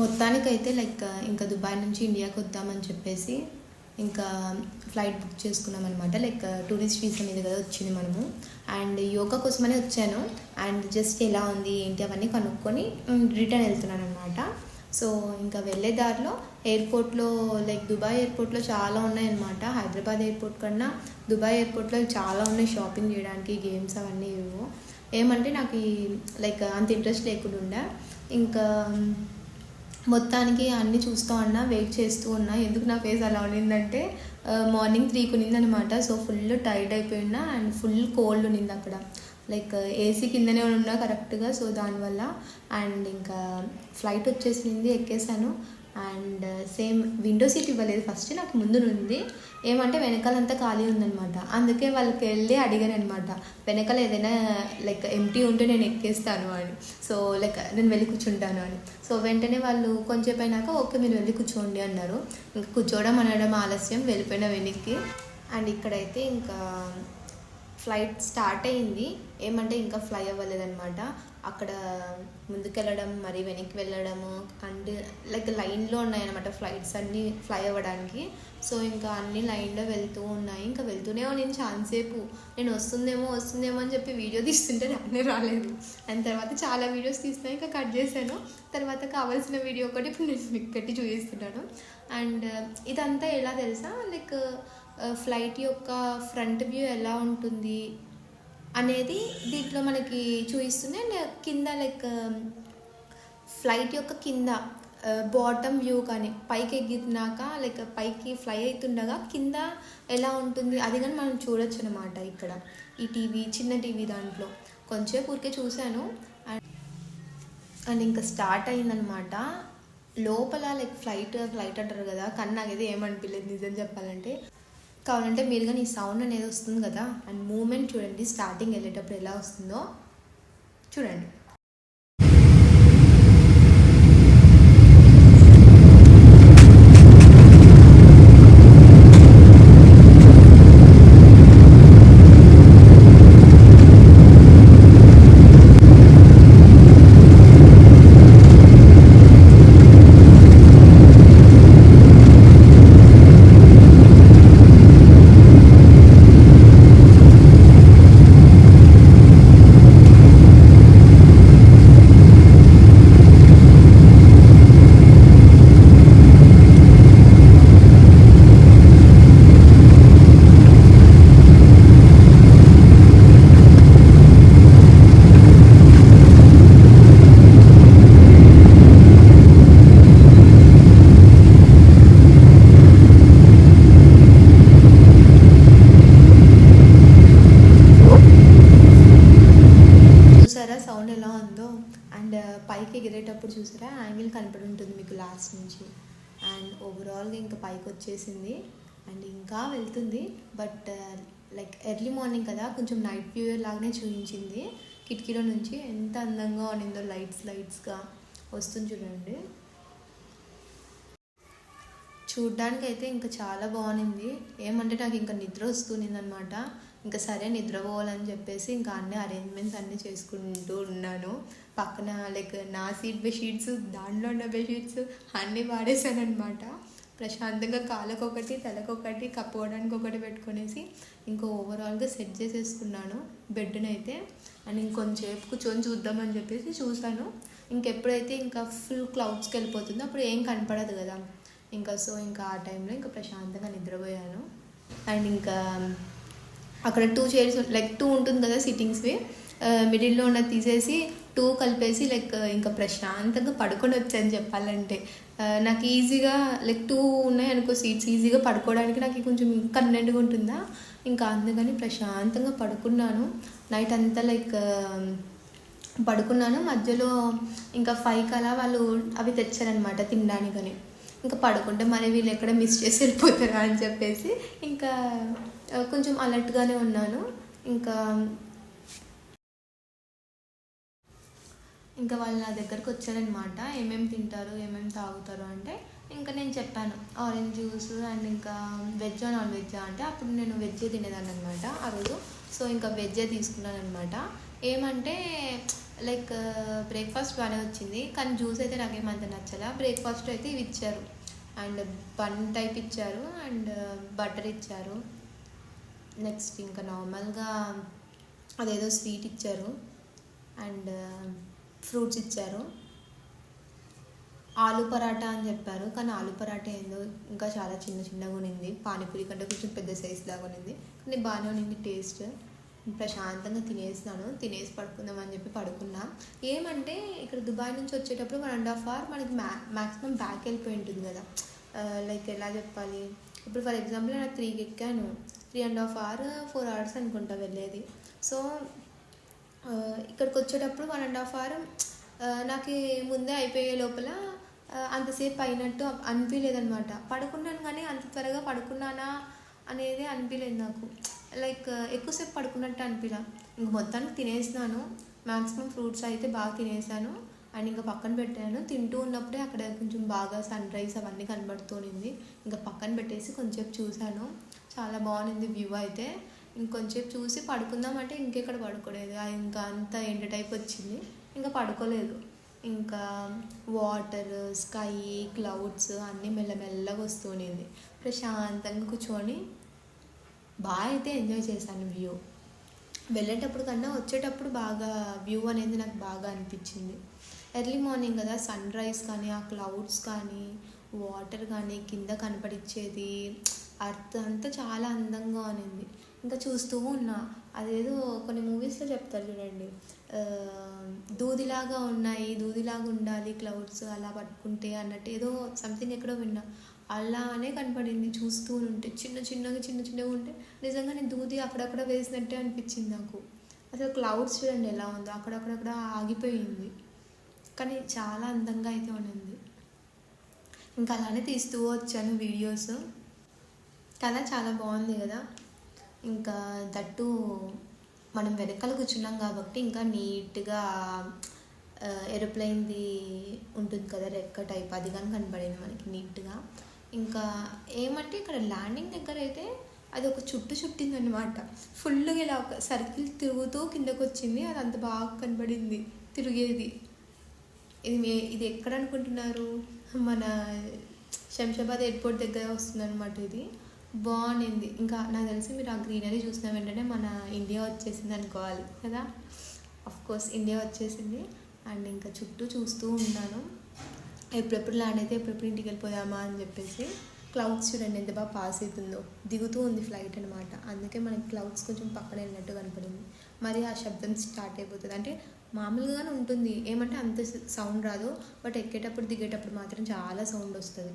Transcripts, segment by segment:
మొత్తానికైతే లైక్ ఇంకా దుబాయ్ నుంచి ఇండియాకి వద్దామని చెప్పేసి ఇంకా ఫ్లైట్ బుక్ చేసుకున్నాం అనమాట లైక్ టూరిస్ట్ వీసా మీద కదా వచ్చింది మనము. అండ్ యోగా కోసమనే వచ్చాను. అండ్ జస్ట్ ఎలా ఉంది ఏంటి అవన్నీ కనుక్కొని రిటర్న్ వెళ్తున్నాను అనమాట సో ఇంకా వెళ్ళే దారిలో ఎయిర్పోర్ట్లో లైక్ దుబాయ్ ఎయిర్పోర్ట్లో చాలా ఉన్నాయన్నమాట హైదరాబాద్ ఎయిర్పోర్ట్ కన్నా దుబాయ్ ఎయిర్పోర్ట్లో చాలా ఉన్నాయి షాపింగ్ చేయడానికి గేమ్స్ అవన్నీ ఏవో. ఏమంటే నాకు ఈ లైక్ అంత ఇంట్రెస్ట్ లేకుండా ఇంకా మొత్తానికి అన్నీ చూస్తూ ఉన్నా వెయిట్ చేస్తూ ఉన్నా. ఎందుకు నా ఫేస్ అలా ఉండిందంటే మార్నింగ్ త్రీకి ఉన్నిందనమాట సో ఫుల్ టైర్డ్ అయిపోయినా అండ్ ఫుల్ కోల్డ్ ఉన్నింది అక్కడ. లైక్ ఏసీ కిందనే ఉన్నా కరెక్ట్గా సో దానివల్ల అండ్ ఇంకా ఫ్లైట్ వచ్చేసింది ఎక్కేసాను. అండ్ సేమ్ విండో సీట్ ఇవ్వలేదు. ఫస్ట్ నాకు ముందు ఉంది ఏమంటే వెనకాలంతా ఖాళీ ఉందనమాట అందుకే వాళ్ళకి వెళ్ళి అడిగాను అనమాట వెనకాల ఏదైనా లైక్ ఎంటీ ఉంటే నేను ఎక్కేస్తాను అని. సో లైక్ నేను వెళ్ళి కూర్చుంటాను అని. సో వెంటనే వాళ్ళు కొంచెం అయినాక ఓకే మీరు వెళ్ళి కూర్చోండి అన్నారు. ఇంకా కూర్చోవడం అనడం ఆలస్యం వెళ్ళిపోయిన వెనక్కి. అండ్ ఇక్కడైతే ఇంకా ఫ్లైట్ స్టార్ట్ అయింది ఏమంటే ఇంకా ఫ్లై అవ్వలేదన్నమాట. అక్కడ ముందుకెళ్ళడం మరి వెనక్కి వెళ్ళడము అండ్ లైక్ లైన్లో ఉన్నాయన్నమాట ఫ్లైట్స్ అన్నీ ఫ్లై అవ్వడానికి. సో ఇంకా అన్ని లైన్లో వెళ్తూ ఉన్నాయి. ఇంకా వెళ్తూనే నేను చాలాసేపు. నేను వస్తుందేమో వస్తుందేమో అని చెప్పి వీడియో తీస్తుంటే రానే రాలేదు. అండ్ తర్వాత చాలా వీడియోస్ తీసినా ఇంకా కట్ చేశాను. తర్వాత కావాల్సిన వీడియో ఒకటి ఇప్పుడు నేను మీకు పెట్టి చూపిస్తున్నాను. అండ్ ఇదంతా ఎలా తెలుసా? లైక్ ఫ్లైట్ యొక్క ఫ్రంట్ వ్యూ ఎలా ఉంటుంది అనేది దీంట్లో మనకి చూపిస్తుంది అండ్ కింద లైక్ ఫ్లైట్ um, యొక్క కింద బాటమ్ వ్యూ కానీ పైకి ఎగిరినాక లైక్ పైకి ఫ్లై అవుతుండగా కింద ఎలా ఉంటుంది అది కానీ మనం చూడొచ్చు అనమాట ఇక్కడ ఈ టీవీ చిన్న టీవీ దాంట్లో. కొంచెం ఊరికే చూశాను. అండ్ అండ్ ఇంకా స్టార్ట్ అయిందనమాట లోపల లైక్ ఫ్లైట్ ఫ్లైట్ అంటారు కదా కానీ నాకైతే ఏమనిపించలేదు నిజం చెప్పాలంటే. కావాలంటే మీరు కానీ ఈ సౌండ్ అనేది వస్తుంది కదా. అండ్ మూమెంట్ చూడండి స్టార్టింగ్ వెళ్ళేటప్పుడు ఎలా వస్తుందో. చూడండి చూసారా సౌండ్ ఎలా ఉందో అండ్ పైకి ఎగిరేటప్పుడు చూసారా? యాంగిల్ కనపడి ఉంటుంది మీకు లాస్ట్ నుంచి. అండ్ ఓవరాల్గా ఇంకా పైకి వచ్చేసింది. అండ్ ఇంకా వెళ్తుంది. బట్ లైక్ ఎర్లీ మార్నింగ్ కదా కొంచెం నైట్ వ్యూ లాగానే చూపించింది. కిటికీలో నుంచి ఎంత అందంగా ఉండిందో లైట్స్ లైట్స్గా వస్తుంది చూడండి. చూడ్డానికి అయితే ఇంకా చాలా బాగుంది. ఏమంటే నాకు ఇంకా నిద్ర వస్తుంది అనమాట ఇంకా సరే నిద్రపోవాలని చెప్పేసి ఇంకా అన్ని అరేంజ్మెంట్స్ అన్నీ చేసుకుంటూ ఉన్నాను. పక్కన లైక్ నా సీట్ బెడ్షీట్స్ దాంట్లో ఉన్న బెడ్షీట్స్ అన్నీ వాడేసాను అనమాట ప్రశాంతంగా కాళ్ళకొకటి తలకొకటి కప్పుకోవడానికి ఒకటి పెట్టుకునేసి ఇంకా ఓవరాల్గా సెట్ చేసేసుకున్నాను బెడ్నైతే అండ్ ఇంకొంచెంసేపు కూర్చొని చూద్దామని చెప్పేసి చూశాను. ఇంకెప్పుడైతే ఇంకా ఫుల్ క్లౌడ్స్కి వెళ్ళిపోతుందో అప్పుడు ఏం కనపడదు కదా. ఇంకా సో ఇంకా ఆ టైంలో ఇంకా ప్రశాంతంగా నిద్రపోయాను. అండ్ ఇంకా అక్కడ టూ చైర్స్ లైక్ టూ ఉంటుంది కదా సిట్టింగ్స్వి మిడిల్లో ఉన్నది తీసేసి టూ కలిపేసి లైక్ ఇంకా ప్రశాంతంగా పడుకొని వచ్చాను చెప్పాలంటే. నాకు ఈజీగా లైక్ టూ ఉన్నాయి అనుకో సీట్స్ ఈజీగా పడుకోవడానికి నాకు కొంచెం కన్వెంట్గా ఉంటుందా? ఇంకా అందుకని ప్రశాంతంగా పడుకున్నాను. నైట్ అంతా లైక్ పడుకున్నాను. మధ్యలో ఇంకా ఫైవ్ కలా వాళ్ళు అవి తెచ్చారనమాట తినడానికని. ఇంకా పడుకుంటే మరి వీళ్ళు ఎక్కడ మిస్ చేసి వెళ్ళిపోతారా అని చెప్పేసి ఇంకా కొంచెం అలర్ట్గానే ఉన్నాను. ఇంకా ఇంకా వాళ్ళు నా దగ్గరకు వచ్చారనమాట ఏమేమి తింటారు ఏమేమి తాగుతారు అంటే ఇంకా నేను చెప్పాను. ఆరెంజ్ జ్యూస్ అండ్ ఇంకా వెజ్ నాన్ వెజ్ అంటే అప్పుడు నేను వెజ్ తినేదాన్ని అనమాట ఆ రోజు. సో ఇంకా వెజ్జే తీసుకున్నాను అనమాట ఏమంటే లైక్ బ్రేక్ఫాస్ట్ బాగానే వచ్చింది. కానీ జ్యూస్ అయితే నాకేమంత నచ్చలా. బ్రేక్ఫాస్ట్ అయితే ఇవి ఇచ్చారు. అండ్ బన్ టైప్ ఇచ్చారు. అండ్ బటర్ ఇచ్చారు. నెక్స్ట్ ఇంకా నార్మల్గా అదేదో స్వీట్ ఇచ్చారు. అండ్ ఫ్రూట్స్ ఇచ్చారు. ఆలు పరాటా అని చెప్పారు. కానీ ఆలు పరాటా ఏందో ఇంకా చాలా చిన్న చిన్నగా ఉన్నింది. పానీపూరి కంటే కొంచెం పెద్ద సైజ్ లాగా ఉన్నింది. కానీ బాగానే ఉన్నింది టేస్ట్ ప్రశాంతంగా తినేసినాను. తినేసి పడుకుందాం అని చెప్పి పడుకున్నా. ఏమంటే ఇక్కడ దుబాయ్ నుంచి వచ్చేటప్పుడు వన్ అండ్ హాఫ్ అవర్ మనకి మ్యా మ్యాక్సిమం బ్యాక్ వెళ్ళిపోయి ఉంటుంది కదా. లైక్ ఎలా చెప్పాలి? ఇప్పుడు ఫర్ ఎగ్జాంపుల్ నేను త్రీకి ఎక్కాను. Three and half hour four hours అనుకుంటా వెళ్ళేది. సో ఇక్కడికి వచ్చేటప్పుడు వన్ అండ్ హాఫ్ అవర్ నాకు ముందే అయిపోయే లోపల అంతసేపు అయినట్టు అనిపించలేదన్నమాట పడుకున్నాను కానీ అంత త్వరగా పడుకున్నానా అనేది అనిపించలేదు నాకు. లైక్ uh, ఎక్కువసేపు పడుకున్నట్టు అనిపించా ఇంక మొత్తానికి తినేసినాను. మ్యాక్సిమం ఫ్రూట్స్ అయితే బాగా తినేసాను. అండ్ ఇంకా పక్కన పెట్టాను. తింటూ ఉన్నప్పుడే అక్కడ కొంచెం బాగా సన్ రైజ్ అవన్నీ కనబడుతుంది ఇంకా పక్కన పెట్టేసి కొంచెంసేపు చూశాను. చాలా బాగుంది వ్యూ అయితే. ఇంకొంచెంసేపు చూసి పడుకుందామంటే ఇంకెక్కడ పడుకోలేదు. ఇంకా అంత ఎండ టైప్ వచ్చింది. ఇంకా పడుకోలేదు. ఇంకా వాటర్ స్కై క్లౌడ్స్ అన్నీ మెల్లమెల్లగా వస్తూనేది. ప్రశాంతంగా కూర్చొని బాగా అయితే ఎంజాయ్ చేశాను వ్యూ. వెళ్ళేటప్పుడు కన్నా వచ్చేటప్పుడు బాగా వ్యూ అనేది నాకు బాగా అనిపించింది. ఎర్లీ మార్నింగ్ కదా సన్ రైజ్ కానీ ఆ క్లౌడ్స్ కానీ వాటర్ కానీ కింద కనపడిచ్చేది. అర్త్ అంతా చాలా అందంగా ఉన్నింది. ఇంకా చూస్తూ ఉన్నా. అదేదో కొన్ని మూవీస్లో చెప్తారు చూడండి. దూదిలాగా ఉన్నాయి దూదిలాగా ఉండాలి క్లౌడ్స్ అలా పట్టుకుంటే అన్నట్టు ఏదో సంథింగ్ ఎక్కడో విన్నా. అలానే కనపడింది. చూస్తూ ఉంటే చిన్న చిన్నగా చిన్న చిన్నగా ఉంటే నిజంగా నేను దూది అక్కడక్కడ వేసినట్టే అనిపించింది నాకు. అసలు క్లౌడ్స్ చూడండి ఎలా ఉందో అక్కడక్కడక్కడ ఆగిపోయింది. కానీ చాలా అందంగా అయితే ఉండింది. ఇంకా అలానే తీస్తూ వచ్చాను వీడియోస్. కదా చాలా బాగుంది కదా. ఇంకా దట్టు మనం వెనకాల కూర్చున్నాం కాబట్టి ఇంకా నీట్గా ఎరోప్లెయిన్ది ఉంటుంది కదా రెక్క టైప్. అది కానీ కనపడింది మనకి నీట్గా. ఇంకా ఏమంటే ఇక్కడ ల్యాండింగ్ దగ్గర అయితే అది ఒక చుట్టు చుట్టింది అనమాట ఫుల్గా ఇలా ఒక సర్కిల్ తిరుగుతూ కిందకు వచ్చింది అది అంత బాగా కనబడింది తిరిగేది. ఇది మే ఇది ఎక్కడ అనుకుంటున్నారు? మన శంషాబాద్ ఎయిర్పోర్ట్ దగ్గర వస్తుంది అనమాట ఇది. బాగుండింది ఇంకా నాకు తెలిసి మీరు ఆ గ్రీనరీ చూసిన వెంటనే మన ఇండియా వచ్చేసింది అనుకోవాలి కదా. అఫ్ కోర్స్ ఇండియా వచ్చేసింది. అండ్ ఇంకా చుట్టూ చూస్తూ ఉన్నాను. ఎప్పుడెప్పుడు ల్యాండ్ అయితే ఎప్పుడెప్పుడు ఇంటికి వెళ్ళిపోదామా అని చెప్పేసి క్లౌడ్స్ చూడండి ఎంత బాగా పాస్ అవుతుందో. దిగుతూ ఉంది ఫ్లైట్ అనమాట అందుకే మనకి క్లౌడ్స్ కొంచెం పక్కన వెళ్ళినట్టు కనపడింది. మరి ఆ శబ్దం స్టార్ట్ అయిపోతుంది. అంటే మామూలుగానే ఉంటుంది. ఏమంటే అంత సౌండ్ రాదు. బట్ ఎక్కేటప్పుడు దిగేటప్పుడు మాత్రం చాలా సౌండ్ వస్తుంది.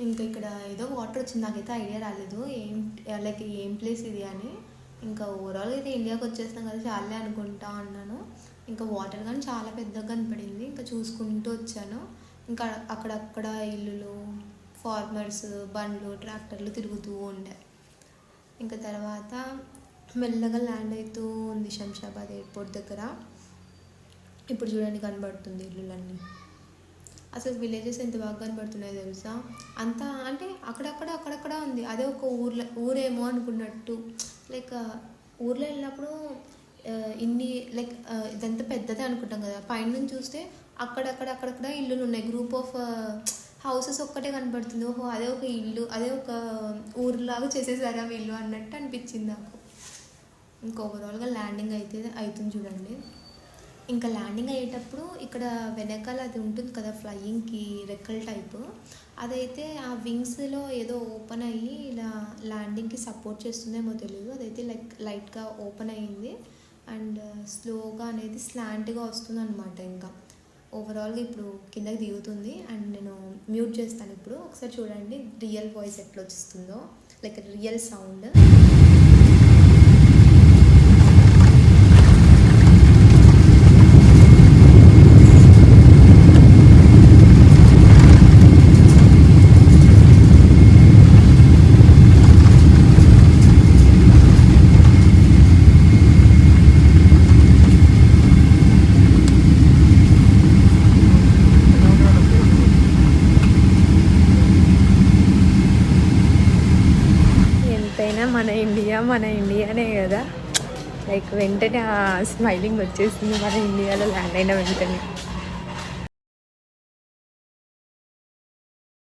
ఇంకా ఇక్కడ ఏదో వాటర్ వచ్చింది. నాకైతే ఐడియా రాలేదు. ఏం లైక్ ఏం ప్లేస్ ఇది అని. ఇంకా ఓవరాల్ అయితే ఇండియాకి వచ్చేసినాం కదా చాలే అనుకుంటా ఉన్నాను ఇంకా వాటర్ కానీ చాలా పెద్దగా కనపడింది. ఇంకా చూసుకుంటూ వచ్చాను. ఇంకా అక్కడక్కడ ఇల్లులు ఫార్మర్స్ బండ్లు ట్రాక్టర్లు తిరుగుతూ ఉండే. ఇంకా తర్వాత మెల్లగా ల్యాండ్ అవుతూ ఉంది శంషాబాద్ ఎయిర్పోర్ట్ దగ్గర. ఇప్పుడు చూడండి కనబడుతుంది ఇల్లులన్నీ. అసలు విలేజెస్ ఎంత బాగా కనబడుతున్నాయో తెలుసా? అంత అంటే అక్కడక్కడ అక్కడక్కడ ఉంది. అదే ఒక ఊర్లో ఊరేమో అనుకున్నట్టు. లైక్ ఊర్లో వెళ్ళినప్పుడు ఇన్ని లైక్ ఇదంతా పెద్దదే అనుకుంటాం కదా. పైన చూస్తే అక్కడక్కడ అక్కడక్కడ ఇల్లులు ఉన్నాయి. గ్రూప్ ఆఫ్ హౌసెస్ ఒక్కటే కనబడుతుంది. ఓహో అదే ఒక ఇల్లు అదే ఒక ఊరిలాగా చేసేసారా వీళ్ళు అన్నట్టు అనిపించింది నాకు. ఇంకా ఓవరాల్గా ల్యాండింగ్ అయితే అవుతుంది చూడండి. ఇంకా ల్యాండింగ్ అయ్యేటప్పుడు ఇక్కడ వెనకాల అది ఉంటుంది కదా ఫ్లయింగ్కి రెక్కల టైపు అదైతే ఆ వింగ్స్లో ఏదో ఓపెన్ అయ్యి ఇలా ల్యాండింగ్కి సపోర్ట్ చేస్తుందేమో తెలియదు అదైతే లైక్ లైట్గా ఓపెన్ అయ్యింది. అండ్ స్లోగా uh, అనేది స్లాంట్గా వస్తుంది అనమాట ఇంకా ఓవరాల్గా ఇప్పుడు కిందకి దిగుతుంది. అండ్ నేను మ్యూట్ చేస్తాను ఇప్పుడు. ఒకసారి చూడండి రియల్ వాయిస్ ఎట్లా వస్తుందో లైక్ రియల్ సౌండ్ ఎంతైనా మన ఇండియా మన ఇండియానే కదా? లైక్ వెంటనే ఆ స్మైలింగ్ వచ్చేసింది మన ఇండియాలో ల్యాండ్ అయిన వెంటనే.